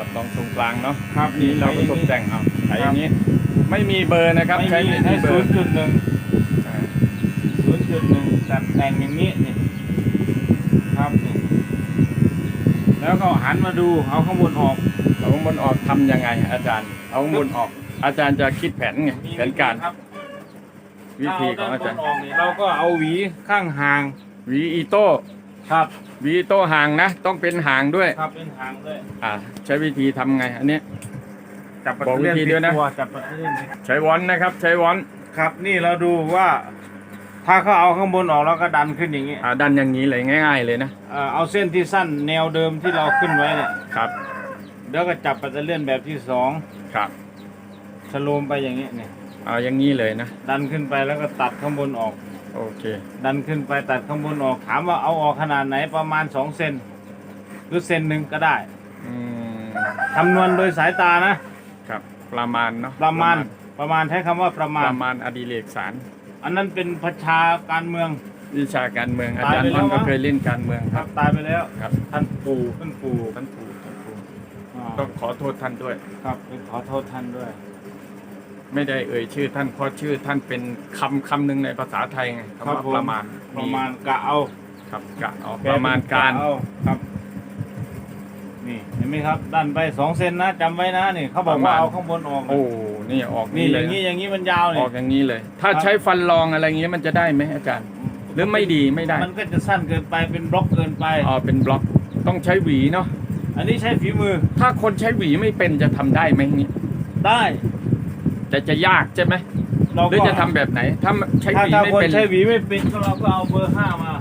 กับตรงตรงกลางเนาะครับนี่เราก็ตกแต่งเอาใช้อย่างนี้ ไม่มีเบอร์นะครับไม่ใช้มีไม่ใช้มีเบอศูนร์ย์จุดหนึ่งอ่าศูนย์จุดหนึ่งตัดแต่งอย่างนี้นี่ครับนี่แล้วก็หันมาดูเอาข้างบนออกเอาข้างบนออกทำยังไง อาจารย์ เอาข้างบนออก อาจารย์จะคิดแผนไงมีแผนการครับวิธีของอาจารย์เด้นบนออกนี่เราก็เอาหวีข้างห่างหวีอีโต้ ครับหวีอีโต้ห่างนะ ต้องเป็นห่างด้วย ครับเป็นห่างด้วยอ่า ใช้วิธีทำไง อันนี้จับปัตบอกเตอร์วิธีเลียนด้วยนะ ตัวจับปัตเตอร์เลียนผิดใช้วอนนะครับ ใช้วอนครับ นี่เราดูว่า ถ้าเขาเอาข้างบนออกแล้วก็ดันขึ้นอย่างนี้อ่าดันอย่างนี้เลยง่าย ๆ เลยนะเอ่อเอาเส้นที่สั้นแนวเดิมที่เราขึ้นไว้เนี่ยครับแล้วก็จับปัตเตอร์เลียนแบบที่สองครับสโลมไปอย่างนี้เนี่ยเอาอย่างนี้เลยนะดันขึ้นไปแล้วก็ตัดข้างบนออก โอเค ดันขึ้นไปตัดข้างบนออกถามว่าเอาออกขนาดไหนประมาณสองเซนหรือเซนหนึ่งก็ได้อืมคำนวณโดยสายตานะ ครับ ประมาณเนาะประมาณประมาณใช้คำว่าประปมาณ ระมาณอดิเรกสารอันนั้นเป็นประชาการเมือง วิชาการเมืองอาตายจารไปย์แล้ต้วนก็มั้งเคยเล่นการเมืองคครัรับบตายไปแล้ว ครับท่านปู่ท่านปู่ท่านถูกท่านถูกอ่าก็ขอโทษท่านด้วย ครับขอโทษท่านด้วย ไม่ได้เอ่ยชื่อท่านเพราะชื่อท่านเป็นคำคำหนึ่งในภาษาไทยไงคำว่าประมาณประมาณกะเอาครับกะเอาประมาณการแปลเป็นะเอครับ นี่เห็นไหมครับ ดันไปสองเซนนะจำไว้นะนี่เขาบอกว่าเอาข้างบนออกนะโอ้นี่ออกนี่นี่อเลยย่างนี้อย่างนี้มันยาวอนี่อกอย่างนี้เลย ถ้าใช้ฟันรองอะไรเงี้ยมันจะได้ไหมอาจารย์ หรือไม่ดีไม่ได้ มันก็จะสั้นเกินไปเป็นบล็อกเกินไปอ๋อเป็นบล็อกต้องใช้หวีเนาะอันนี้ใช้ฝีมือ ถ้าคนใช้หวีไม่เป็นจะทำได้ไหมนี่ได้ แต่จะยากใช่ไหมเราหรือก็จะทำแบบไหน ถ้าใช้ถ้าหวีถ้าไม่คนเป็นใช้หวีไม่เป็นก็เราก็เอาเบอร์ห้ามา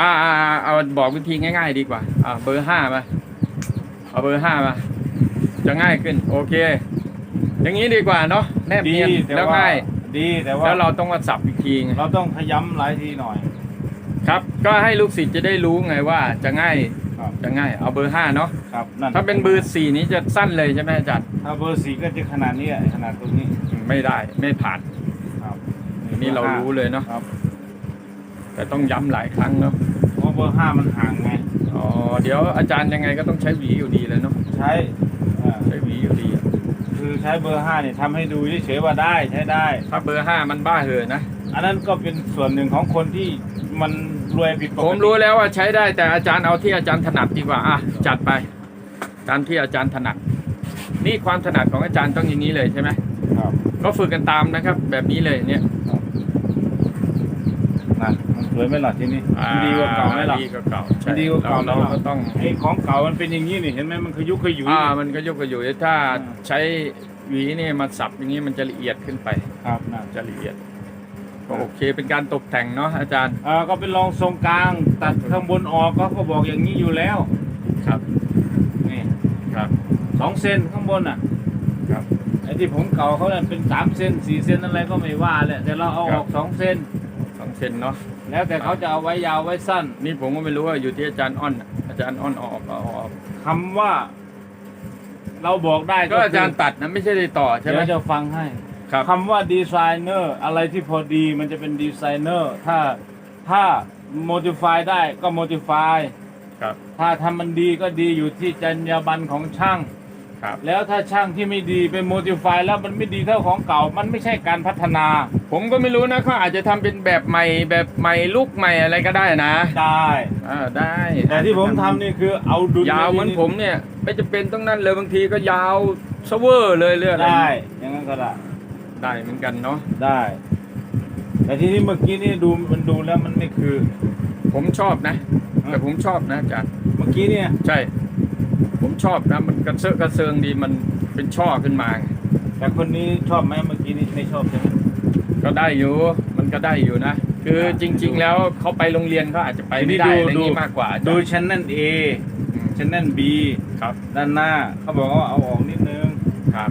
อ่าอ่าอ่าเอาบอกวิธีง่าย ๆ ดีกว่า อ่า เบอร์ห้ามาเอาเบอร์ห้ามา จะง่ายขึ้น โอเค อย่างนี้ดีกว่าเนาะแนบดีเนียนแต่แล้วว่าง่าย ดีแต่ว่าแล้วเราต้องมาสับอีกทีไง เราต้องขย้ำหลายทีหน่อย ครับ ก็ให้ลูกศิษย์จะได้รู้ไงว่าจะง่ายครับ จะง่าย เอาเบอร์ห้าเนาะครับนั่นถ้าเป็นเบอร์สี่นี้จะสั้นเลยใช่ไหมอาจารย์ถ้าเบอร์สี่ก็จะขนาดนี้อะขนาดตรงนี้อืมไม่ได้ไม่ผ่านครับอันนี้เรารู้เลยเนาะครับแต่ต้องย้ำหลายครั้งเนาะเพราะเบอร์ห้ามันห่างไงอ๋อเดี๋ยวอาจารย์ยังไงก็ต้องใช้หวีอยู่ดีเลยเนาะใช้อ่าใช้หวีอยู่ดีอะคือใช้เบอร์ห้าเนี่ยทำให้ดูเฉยๆว่าได้ใช้ได้ ถ้าเบอร์ห้ามันบ้าเหอะนะ อันนั้นก็เป็นส่วนหนึ่งของคนที่มัน รวยผิดปกผมติรู้แล้วว่าใช้ได้แต่อาจารย์เอาที่อาจารย์ถนัดดีกว่าอะจัดไปตามที่อาจารย์ถนัด นี่ความถนัดของอาจารย์ต้องอย่างนี้เลยใช่ไหมครับก็ฝึกกันตามนะครับ แบบนี้เลยเนี่ยนะมันสวยไหมล่ะทีนี้อ่ามันดีกว่าเก่าไหมล่ะดีกว่าเก่าใช่ดีกว่าเก่าเราแล้วก็ต้องไอ้ของเก่ามันเป็นอย่างนี้นี่เห็นไหมมันขยุกขยุยอ่ามันก็ยกกระอยู่ถ้าอ่าใช้หวีนี่มาสับอย่างนี้มันจะละเอียดขึ้นไปครับนะจะละเอียด ก็โอเคเป็นการตกแต่งเนาะอาจารย์อ่าก็เป็นรองทรงกลาง ตัดข้างบนออกก็ก็บอกอย่างนี้อยู่แล้ว ครับนี่ครับสองเซนข้างบนอะครับไอ้ที่ผมเก่าเขาเนี่ยเป็นสามเซนสี่เซนอะไรก็ไม่ว่าแหละแต่เราเอาออกสองเซนสองเซนเนาะแล้วแต่เขาจะเอาไว้ยาวไว้สั้น นี่ผมก็ไม่รู้ว่าอยู่ที่อาจารย์อ้อนน่ะอาจารย์อ้อนออกเอาออกคำว่า เราบอกได้ก็อาจารย์ตัดนะไม่ใช่ได้ต่อใช่เดี๋ไหยมวจะฟังให้ ครับ คำว่าดีไซเนอร์อะไรที่พอดีมันจะเป็นดีไซเนอร์ถ้าถ้า modify ได้ก็ modify ครับ ถ้าทำมันดีก็ดีอยู่ที่จรรยาบรรณของช่าง ครับ แล้วถ้าช่างที่ไม่ดีไป modify แล้วมันไม่ดีเท่าของเก่า มันไม่ใช่การพัฒนาผมก็ไม่รู้นะเขาอาจจะทำเป็นแบบใหม่แบบใหม่ลุกใหม่อะไรก็ได้นะได้ อ่าได้แต่ที่ผมทำนี่คือเอาดุลยาวเหมือนผมเนี่ย ไม่จะเป็นต้องนั่นเลยบางทีก็ยาวเซเวอร์เลยเรื่อยอะไร ได้อย่างนั้นก็ได้ ได้เหมือนกันเนาะได้ แต่ที่นี่เมื่อกี้นี่ดูมันดูแล้วมันไม่คือ ผมชอบนะอืมแต่ผมชอบนะอาจารย์เมื่อกี้เนี่ยใช่ ผมชอบนะมันกระเซาะกระเซิงดีมันเป็นช่อขึ้นมาไงแต่คนนี้ชอบไหมเมื่อกี้นี่ไม่ชอบใช่ไหมก็ได้อยู่มันก็ได้อยู่นะคืออ่าจริง ๆ แล้วเขาไปโรงเรียนเขาอาจจะไปไม่ได้อะไรอย่างนี้มากกว่าอาจารดูย์ชั้นนั่น A อืมชั้นนั่น B ครับ ด้านหน้าเขาบอกว่าเอาออกนิดนึงครับ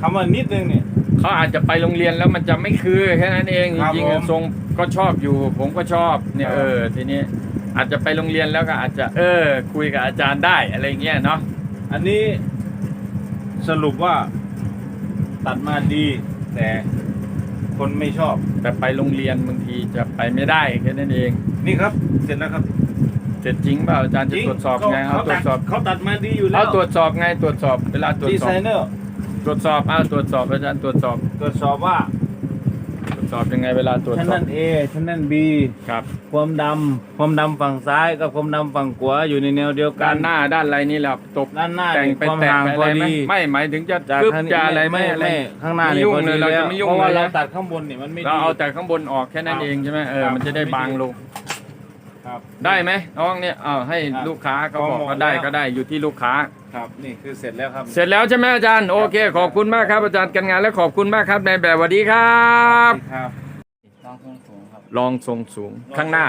คำว่านิดนึงเนี่ย เขาอาจจะไปโรงเรียนแล้วมันจะไม่คือแค่นั้นเองจครับริงผม ๆทรงก็ชอบอยู่ ผมก็ชอบเนี่ยครับเออทีนี้อาจจะไปโรงเรียนแล้วก็อาจจะเออ คุยกับอาจารย์ได้อะไรเงี้ยเนาะอันนี้สรุปว่าตัดมาดี แต่คนไม่ชอบ แต่ไปโรงเรียนบางทีจะไปไม่ได้แค่นั้นเองนี่ครับ เสร็จแล้วครับเสร็จจริงเปล่าอาจารย์จะจริงตรวจสอบไงเอาเขาตรตัวจจสอบเขาตัดมาดีอยู่แล้เอาวตรวจสอบไงตรวจสอบเวลาตรวจดีสไซอบเนอร์ ตรวจสอบเอาตรวจสอบอาจารย์ตรวจสอบตรวจสอบว่าตรวจสอบยังไงเวลาตรวจชั้นสอบนั้น A ชั้นนั้น B ครับความดำความดำฝั่งซ้ายกับความดำฝั่งขวาอยู่ในแนวเดียวกัด้าน นหน้าด้านอะไรนี่แหละตบด้านหน้าแต่งนี่ไปความแต่งห่างไปพอะอไรไหมดีไม่หมายถึงจะจากคึบข้างนี้จะอะไรไม่ไม่อะไรไม่ข้างหน้าไม่นี่ยุ่งพอเลยดีเราแล้จะวไม่ยุ่งเพราะว่าเลยเรานะตัดข้างบนนี่มันไม่เราดี เอาแต่ข้างบนออกแค่นั้นครับเองใช่ไหมเออครับ มันจะได้บางลง ครับ ได้ไหมน้องเนี่ยเอาให้ครับลูกค้าเขาบอกพอเหมาะว่าได้แล้วก็ได้อยู่ที่ลูกค้า ครับนี่คือเสร็จแล้วครับ เสร็จแล้วใช่ไหมอาจารย์โอเค ขอบคุณมากครับอาจารย์กันงานและขอบคุณมากครับในแบบสวัสดีครับ ครับต้องสูงสูงครับลองทรงสูงข้างหน้า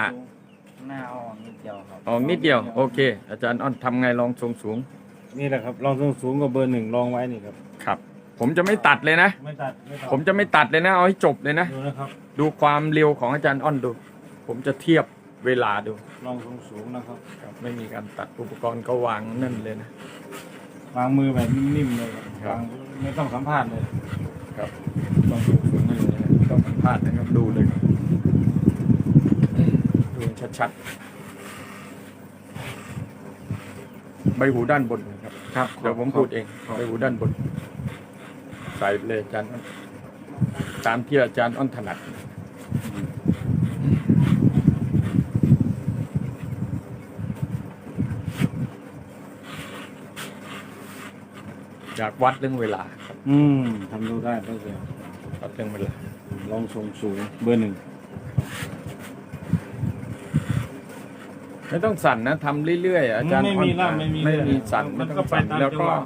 ข้างหน้าเอาออกนิดเดียวครับออกนิดเดียวโอเค อาจารย์อ้อนทำไงลองทรงสูงนี่แหละครับลองสูงสูงกว่าเบอร์หนึ่งลองไว้นี่ครับ ครับ ผมจะไม่ตัดเลยนะ ไม่ตัดไม่ตัดผมจะไม่ตัดเลยนะเอาให้จบเลยนะ ดูนะครับดูความเร็วของอาจารย์อ้อนดู ผมจะเทียบ เวลาดูลองสูงสูงนะครับครับไม่มีการตัดอุปกรณ์ก็วางนั่นเลยนะ วางมือแบบนิ่มๆเลยครับครับ วางไม่ต้องสัมภาษณ์เลยครับลองดูสูงให้เลยนะต้องสัมภาษณ์นะครับดูเลยครับดูชัดๆใบหูด้านบนนะครับครับเดี๋ยวผมพูดเองใบหูด้านบน ใส่ไปเลยอาจารย์อ้อนตามที่อาจารย์อ้อนถนัด จากวัดเรื่องเวลาครับอืมทำดูได้ตั้งแต่วัดเรื่องเวลาลองสูงสูงเบอร์หนึ่งไม่ต้องสั่นนะทำเรื่อยๆอาจารย์ไม่มีอ้อนล่ามไม่มีไม่มีเลยสั่นมัไม่นต้องไปสั่นตามแล้วก็จังหวะ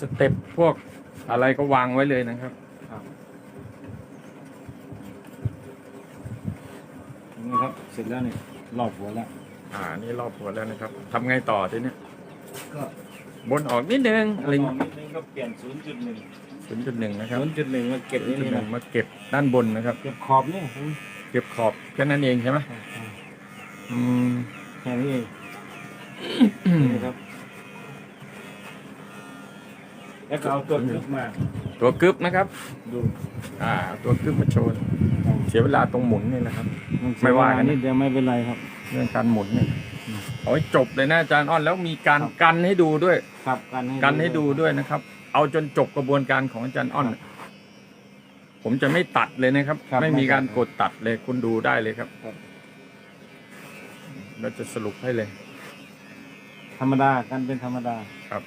สเต็ปพวกอะไรก็วางไว้เลยนะครับครับ นี่ครับ เสร็จแล้วนี่รอบหัวแล้ว อ่านี่รอบหัวแล้วนะครับทำไงต่อทีเนี้ยก็ บนออกนิดนึงอะไรลองนิดนึงก็เปลี่ยนศูนย์จุดหนึ่งศูนย์จุดหนึ่งนะครับศูนย์จุดหนึ่งมาเก็บศูนนี่ย์จุดหนี่นึ่นะงมาเก็บด้านบนนะครับ เก็บขอบนี่เก็บขอบแค่นั้นเองใช่ไหมอืม แค่นี้เองนี่ครับ แล้วก็เอาตัวขึ้นมาตัวกึบนะครับ ดูอ่า ตัวกึบมาโชว์เสียเวลาตรงหมุนนี่นะครับนไม่ว่ากันนะ นิดเดียวไม่เป็นไรครับ เรื่องการหมุนเนี่ย เอาให้จบเลยนะอาจารย์อ้อนแล้วมีการครับ กันให้ดูด้วย ครับกันให้กันให้ดูด้วยนะครับ เอาจนจบกระบวนการของอาจารย์อ้อนผมจะไม่ตัดเลยนะครับ ครับไม่มีการไม่ตัด กดตัดเลยคุณดูได้เลยครับครับ เราจะสรุปให้เลยธรรมดากันเป็นธรรมดาครับ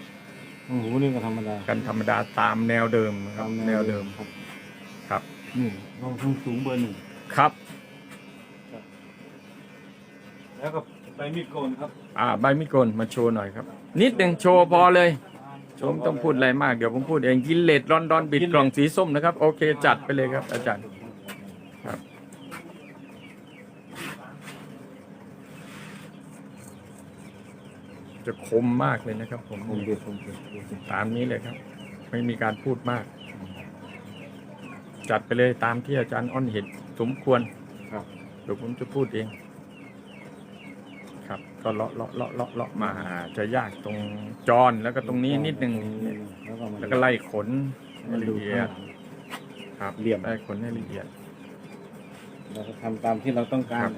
โอ้โหนี่ก็ธรรมดากันธรรมดาตามแนวเดิมนะครับตามแนวเดิมครับครับ นี่ลองสูงสูงเบอร์หนึ่งครับ แล้วก็ ไปมีดโกนครับ อ่าใบมิโกนมาโชว์หน่อยครับ นิดหนึ่งโชว์พอเลยโชว์ไม่ต้องพูดอะไรมากเดี๋ยวผมพูดเองกินเลดรอนดอนบิดกล่องสีส้มนะครับ โอเคจัดไปเลยครับ อาจารย์ครับ จะคมมากเลยนะครับ ผมผมเด็ดผมเด็ดตามนี้เลยครับ ไม่มีการพูดมาก จัดไปเลยตามที่อาจารย์อ้อนเห็นสมควรครับเดี๋ยวผมจะพูดเอง ครับ ก็เลาะเลาะเลาะเลาะเลาะมาจะยากตรงจอนแล้วก็ตรงนี้นิดนึงแล้วก็มาแล้วก็ไล่ขนให้มาละดูเอียดครับเหลี่ยม ไล่ขนให้ละเอียด เราก็ทำตามที่เราต้องกาครัรบ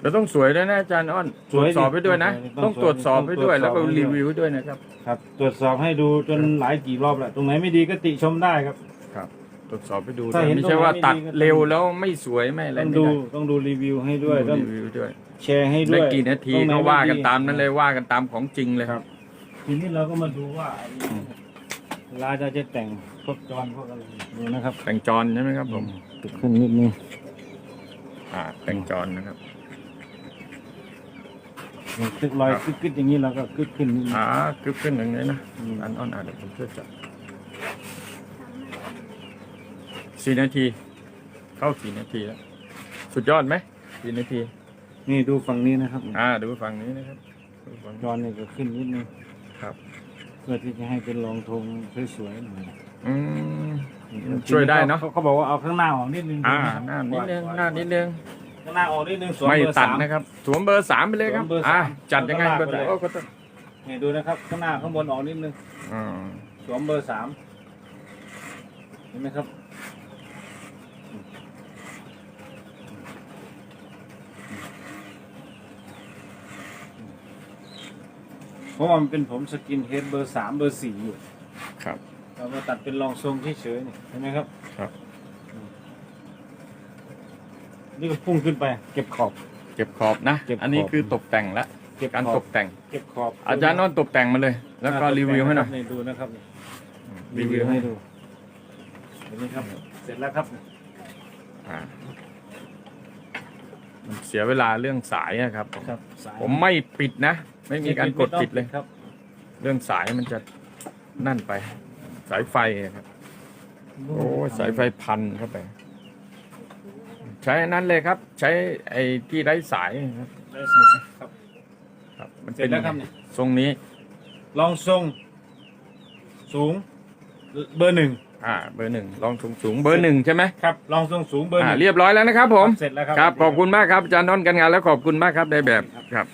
เราต้องสวยด้วยนะอาจารย์อ้อนตรวจสอบไปด้วยนะ ต้องตรวจสอบไปด้วยแล้วก็รีวิวด้วยนะครับ ครับ ตรวจสอบให้ดูจนหลายกี่รอบแล้ว ตรงไหนไม่ดีก็ติชมได้ครับ ครับ ตรวจสอบไปดูถ้าด้วยเห็นไม่ใช่ว่าตรงไหนไม่ตัดดีก็ต้องเร็วแล้วไม่สวยไม่อะไรต้องไม่ดูได้ต้องดูรีวิวให้ด้วยดูต้องรีวิวด้วยแชร์ให้ด้ได้วยกี่นาทีตรงไหก็ว่ากันไม่ดี ตามนั้นเลยว่ากันตามของจริงเลย ครับ ทีนี้เราก็มาดูว่าไอ้เวลาจะจะแต่งพวกจอนพวกอะไรดูนะครับแต่งจรใช่ไหมครับผม ติดขึ้นนิดนึงอ่าแต่งจรนะครับ ตึกลอยคึกกึกอย่างนี้เราก็กึกขึ้นนิดนึงอ่ากึบขึ้นอย่างนี้นะอันอ่อนอ่านเดี๋ยวผมช่วยจับสี่นาที เข้าสี่นาทีแล้วสุดยอดไหมสี่นาที นี่ดูฝั่งนี้นะครับ อ่า ดูฝั่งนี้นะครับฝั่งจอนนี่ก็ขึ้นนิดนึงครับ เพื่อที่จะให้เป็นรองธงสวยๆหน่อยอืมช่วยได้เนอะเขาบอกว่าเอาข้างหน้าออกนิดนึงอ่าหน้านิดนึงหน้านิดนึง ข้างหน้าออกนิดนึงสวมไม่เบอร์ตัดสาม นะครับสวมเบอร์สามไปเลยครับสวมเบอร์อะสามจัดยังไงแล้วเบก็อร์ลากไปเลยสามโอ้ก็ต้องนี่ดูนะครับข้างหน้าข้างบนออกนิดนึงอ่าสวมเบอร์สามเห็นไหมครับเพราะว่ามันเป็นผมสกินเฮดเบอร์สามเบอร์สี่อยู่ ครับ เรามาตัดเป็นรองทรงเฉยๆนี่เห็นไหมครับ ครับ นี่ก็พุ่งขึ้นไป เก็บขอบ เก็บขอบนะ เก็บขอบ อันนี้คือตกแต่งละเก็บการขอบตกแต่ง เก็บขอบอาจารย์นอนตกแต่งมาเลย แล้วก็รีวิวให้หน่อยนี่ดูนะครับนี่รีวิวให้ดูเห็นไหมครับ เสร็จแล้วครับอ่ามันเสียเวลาเรื่องสายอะครับ ครับสายผมไม่ปิดนะ ไม่มีการกดปิดเลย ครับ เรื่องสายมันจะนั่นไป สายไฟอะครับ โอ้ยสายไฟพันเข้าไปใช้อันนั้นเลยครับ ใช้ไอ้ที่ไร้สายครับได้สมุดครับครับมันเสร็จแล้วครับเนี่ยทรงนี้ลองทรง สูง เบอร์หนึ่งอ่า เบอร์หนึ่งลองสูงสูงเบอร์หนึ่งใช่ไหมครับลองทรงสูงเบอร์หอ่านึ่ง เรียบร้อยแล้วนะครับผม เสร็จแล้วครับ ครับ ขอบคุณมากครับอาจารย์นนท์กันงานแล้วขอบคุณมากครับในแบบครับ